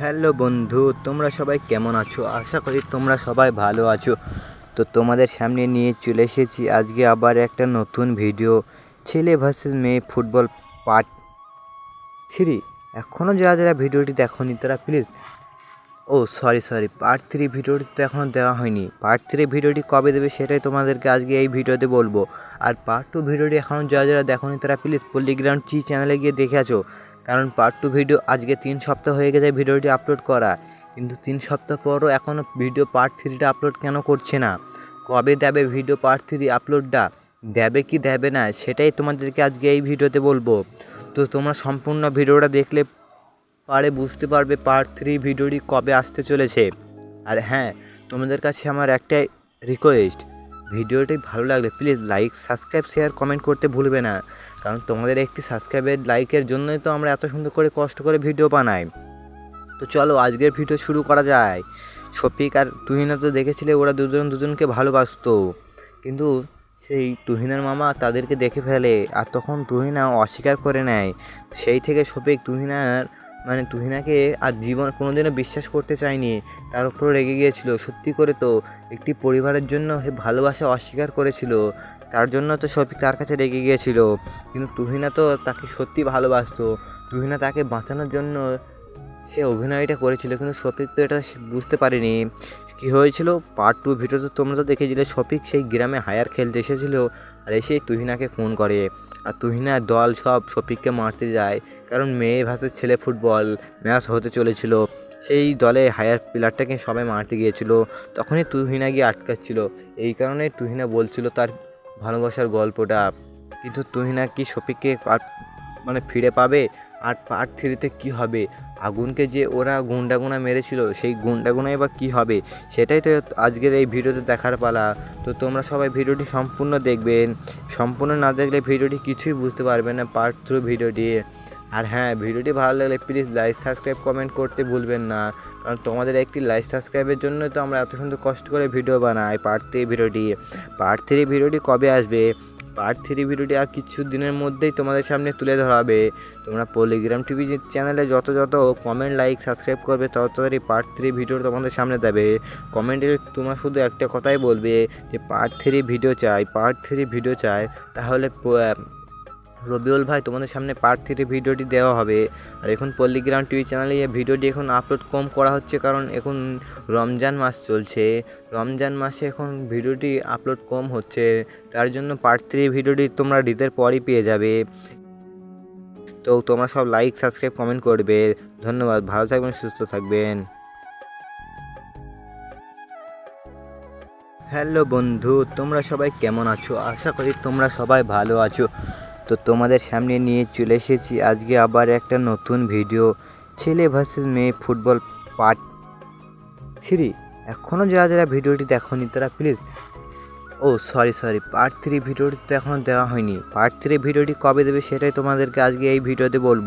Hello বন্ধু, তোমরা সবাই কেমন আছো? আশা করি তোমরা সবাই ভালো আছো। তো তোমাদের সামনে নিয়ে চলে এসেছি আজকে আবার একটা নতুন ভিডিও ছেলে ভার্সেস মেয়ে ফুটবল পার্ট থ্রি এখনও যারা যারা ভিডিওটি দেখোনি তারা please oh sorry sorry part three ভিডিওটি তো এখনও দেওয়া হয়নি। পার্ট থ্রি ভিডিওটি কবে দেবে সেটাই তোমাদেরকে আজকে এই ভিডিওতে বলব। আর পার্ট টু ভিডিওটি এখনও যারা যারা দেখোনি তারা প্লিজ পল্লিগ্রাউন্ড টি চ্যানেলে গিয়ে দেখে আছো। কারণ পার্ট টু ভিডিও আজকে তিন সপ্তাহ হয়ে গেছে ভিডিওটি আপলোড করা। কিন্তু তিন সপ্তাহ পরও এখনও ভিডিও পার্ট থ্রিটা আপলোড কেন করছে না? কবে দেবে ভিডিও পার্ট থ্রি আপলোডটা দেবে কি দেবে না, সেটাই তোমাদেরকে আজকে এই ভিডিওতে বলব। তো তোমরা সম্পূর্ণ ভিডিওটা দেখলে পারে বুঝতে পারবে পার্ট থ্রি ভিডিওটি কবে আসতে চলেছে। আর হ্যাঁ তোমাদের কাছে আমার একটাই রিকোয়েস্ট ভিডিওটি ভালো লাগলে please like subscribe share comment করতে ভুলবে না। কারণ তোমাদের একটি সাবস্ক্রাইবের লাইকের জন্যই তো আমরা এত সুন্দর করে কষ্ট করে ভিডিও বানাই। তো চলো আজকের ভিডিও শুরু করা যায়। শফিক আর তুহিনা তো দেখেছিলে, ওরা দুজন দুজনকে ভালোবাসতো। কিন্তু সেই তুহিনার মামা তাদেরকে দেখে ফেলে, আর তখন তুহিনা অস্বীকার করে নেয়। সেই থেকে শফিক, তুহিনার মানে তুহিনাকে আর জীবন কোনোদিনও বিশ্বাস করতে চায়নি। তার উপর রেগে গিয়েছিল। সত্যি করে তো একটি পরিবারের জন্য ভালোবাসা অস্বীকার করেছিল। তার জন্য তো শফিক তার কাছে রেগে গিয়েছিল। কিন্তু তুহিনা তো তাকে সত্যি ভালোবাসতো। তুহিনা তাকে বাঁচানোর জন্য সে অভিনয়টা করেছিল, কিন্তু শফিক তো এটা বুঝতে পারেনি। কি হয়েছিল? পার্ট টু ভিডিওতে তোমরা তো দেখেছিলে শফিক সেই গ্রামে হায়ার খেলতে এসেছিল আর এসেই তুহিনাকে ফোন করে। আর তুহিনার দল সব শফিককে মারতে যায়, কারণ মেয়ে ভাষার ছেলে ফুটবল ম্যাচ হতে চলেছিল। সেই দলে হায়ার প্লেয়ারটাকে সবাই মারতে গিয়েছিল। তখনই তুহিনা গিয়ে আটকাচ্ছিল। এই কারণে তুহিনা বলছিল তার ভালোবাসার গল্পটা। কিন্তু তুহিনা কি শফিককে মানে ফিরে পাবে? আর পার্ট থ্রিতে কী হবে? আগুনকে যে ওরা গুন্ডাগুনা মেরেছিল, সেই গুন্ডাগুনাই বা কী হবে? সেটাই তো আজকের এই ভিডিওতে দেখার পালা। তো তোমরা সবাই ভিডিওটি সম্পূর্ণ দেখবেন। সম্পূর্ণ না দেখলে ভিডিওটি কিছুই বুঝতে পারবে না পার্ট থ্রু ভিডিওটি। আর হ্যাঁ ভিডিওটি ভালো লাগলে প্লিজ লাইক সাবস্ক্রাইব কমেন্ট করতে ভুলবেন না। কারণ তোমাদের একটি লাইক সাবস্ক্রাইবের জন্যই তো আমরা এত সুন্দর কষ্ট করে ভিডিও বানাই পার্ট থ্রি ভিডিওটি। পার্ট থ্রি ভিডিওটি কবে আসবে? পার্ট থ্রি ভিডিওটি আর কিছু দিনের মধ্যেই তোমাদের সামনে তুলে ধরা হবে। তোমরা পলিগ্রাম টিভি চ্যানেলে যত যত কমেন্ট লাইক সাবস্ক্রাইব করবে, তত তাড়াতাড়ি পার্ট থ্রি ভিডিও তোমাদের সামনে দেবে। কমেন্টে তোমরা শুধু একটা কথাই বলবে যে পার্ট থ্রি ভিডিও চাই পার্ট থ্রি ভিডিও চাই, তাহলে রবিউল ভাই, তোমাদের সামনে পার্ট থ্রি ভিডিওটি দেওয়া হবে। আর এখন পল্লিগ্রাম টিভি চ্যানেলে এই ভিডিওটি এখন আপলোড কম করা হচ্ছে কারণ এখন রমজান মাস চলছে। রমজান মাসে এখন ভিডিওটি আপলোড কম হচ্ছে। তার জন্য পার্ট থ্রি ভিডিওটি তোমরা ঈদের পরই পেয়ে যাবে। তো তোমরা সব লাইক সাবস্ক্রাইব কমেন্ট করবে। ধন্যবাদ, ভালো থাকবেন, সুস্থ থাকবেন। হ্যালো বন্ধু, তোমরা সবাই কেমন আছো? আশা করি তোমরা সবাই ভালো আছো। তো তোমাদের সামনে নিয়ে চলে এসেছি। আজকে আবার একটা নতুন ভিডিও ছেলে ভার্সেস মেয়ে ফুটবল পার্ট থ্রি এখনও যারা যারা ভিডিওটি দেখোনি তারা please oh sorry sorry part three ভিডিওটি তো এখনও দেওয়া হয়নি। পার্ট থ্রি ভিডিওটি কবে দেবে সেটাই তোমাদেরকে আজকে এই ভিডিওতে বলব।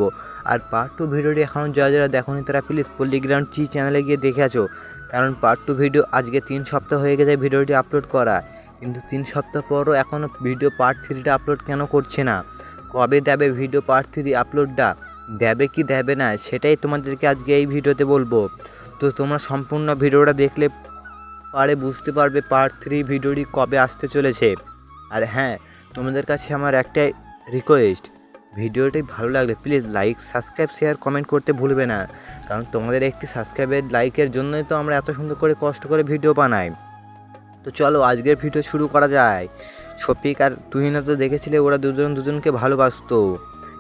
আর পার্ট টু ভিডিওটি এখনও যারা যারা দেখোনি তারা প্লিজ পল্লিগ্রাউন্ড টি চ্যানেলে গিয়ে দেখে আছো। কারণ পার্ট টু ভিডিও আজকে তিন সপ্তাহ হয়ে গেছে ভিডিওটি আপলোড করা। কিন্তু তিন সপ্তাহ পরও এখনও ভিডিও পার্ট থ্রিটা আপলোড কেন করছে না? কবে দেবে ভিডিও পার্ট থ্রি আপলোডটা দেবে কি দেবে না? সেটাই তোমাদেরকে আজকে এই ভিডিওতে বলব। তো তোমরা সম্পূর্ণ ভিডিওটা দেখলে পারে বুঝতে পারবে পার্ট থ্রি ভিডিওটি কবে আসতে চলেছে। আর হ্যাঁ তোমাদের কাছে আমার একটাই রিকোয়েস্ট ভিডিওটি ভালো লাগলে please like subscribe share comment করতে ভুলবে না। কারণ তোমাদের একটি সাবস্ক্রাইবের লাইকের জন্যই তো আমরা এত সুন্দর করে কষ্ট করে ভিডিও বানাই। তো চলো আজকের ভিডিও শুরু করা যায়। শফিক আর তুহিনা তো দেখেছিলে, ওরা দুজন দুজনকে ভালোবাসতো।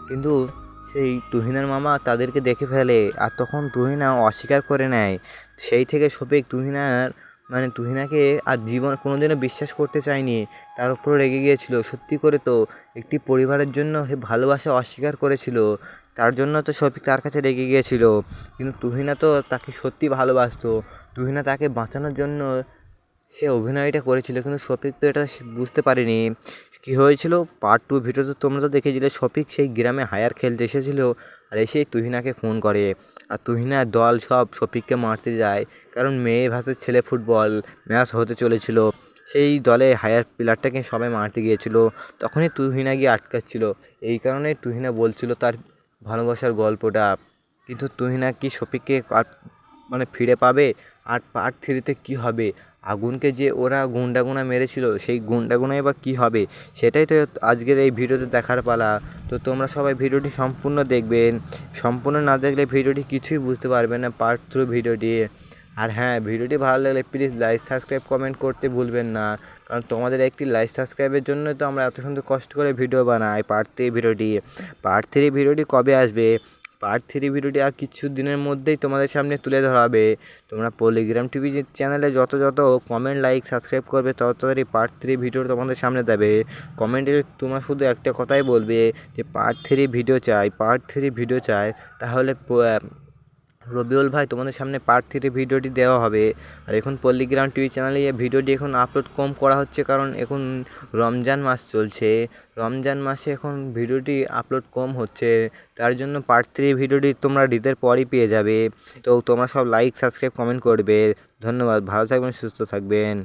কিন্তু সেই তুহিনার মামা তাদেরকে দেখে ফেলে, আর তখন তুহিনা অস্বীকার করে নেয়। সেই থেকে শফিক তুহিনার মানে তুহিনাকে আর জীবন কোনোদিনও বিশ্বাস করতে চায়নি। তার উপর রেগে গিয়েছিল, সত্যি করে তো, একটি পরিবারের জন্য সে ভালোবাসা অস্বীকার করেছিল। তার জন্য তো শফিক তার কাছে রেগে গিয়েছিল। কিন্তু তুহিনা তো তাকে সত্যি ভালোবাসতো। তুহিনা তাকে বাঁচানোর জন্য সে অভিনয়টা করেছিল, কিন্তু শফিক তো এটা বুঝতে পারেনি। কি হয়েছিল? পার্ট টু ভিডিওতে তোমরা তো দেখেছিলে, শফিক সেই গ্রামে হায়ার খেলতে এসেছিল আর এসেই তুহিনাকে ফোন করে। আর তুহিনার দল সব শফিককে মারতে যায়, কারণ মেয়ে ভাষার ছেলে ফুটবল ম্যাচ হতে চলেছিল। সেই দলে হায়ার প্লেয়ারটাকে সবাই মারতে গিয়েছিল। তখনই তুহিনা গিয়ে আটকাচ্ছিল। এই কারণে তুহিনা বলছিল তার ভালোবাসার গল্পটা। কিন্তু তুহিনা কি শফিককে মানে ফিরে পাবে? আর পার্ট থ্রিতে কী হবে? আগুনকে যে ওরা গুন্ডাগুনা মেরেছিল, সেই গুন্ডাগুনাই বা কী হবে, সেটাই তো আজকের এই ভিডিওতে দেখার পালা। তো তোমরা সবাই ভিডিওটি সম্পূর্ণ দেখবেন। সম্পূর্ণ না দেখলে ভিডিওটি কিছুই বুঝতে পারবে না পার্ট থ্রু ভিডিওটি। আর হ্যাঁ ভিডিওটি ভালো লাগলে প্লিজ লাইক সাবস্ক্রাইব কমেন্ট করতে ভুলবেন না। কারণ তোমাদের একটি লাইক সাবস্ক্রাইবের জন্য তো আমরা এত সুন্দর কষ্ট করে ভিডিও বানাই পার্ট থ্রি ভিডিওটি। পার্ট থ্রি ভিডিওটি কবে আসবে? পার্ট থ্রি ভিডিওটি আর কিছু দিনের মধ্যেই তোমাদের সামনে তুলে ধরা হবে। তোমরা পলিগ্রাম টিভি চ্যানেলে যত যত কমেন্ট লাইক সাবস্ক্রাইব করবে, তত তাড়াতাড়ি পার্ট থ্রি ভিডিও তোমাদের সামনে দেবে। কমেন্টে তোমরা শুধু একটা কথাই বলবে যে পার্ট থ্রি ভিডিও চাই পার্ট থ্রি ভিডিও চাই, তাহলে রবিউল ভাই, তোমাদের সামনে পার্ট থ্রি ভিডিওটি দেওয়া হবে। আর এখন পল্লিগ্রাম টিভি চ্যানেলে এই ভিডিওটি এখন আপলোড কম করা হচ্ছে কারণ এখন রমজান মাস চলছে। রমজান মাসে এখন ভিডিওটি আপলোড কম হচ্ছে। তার জন্য পার্ট থ্রি ভিডিওটি তোমরা ঈদের পরই পেয়ে যাবে। তো তোমরা সব লাইক সাবস্ক্রাইব কমেন্ট করবে। ধন্যবাদ। ভালো থাকবেন, সুস্থ থাকবেন।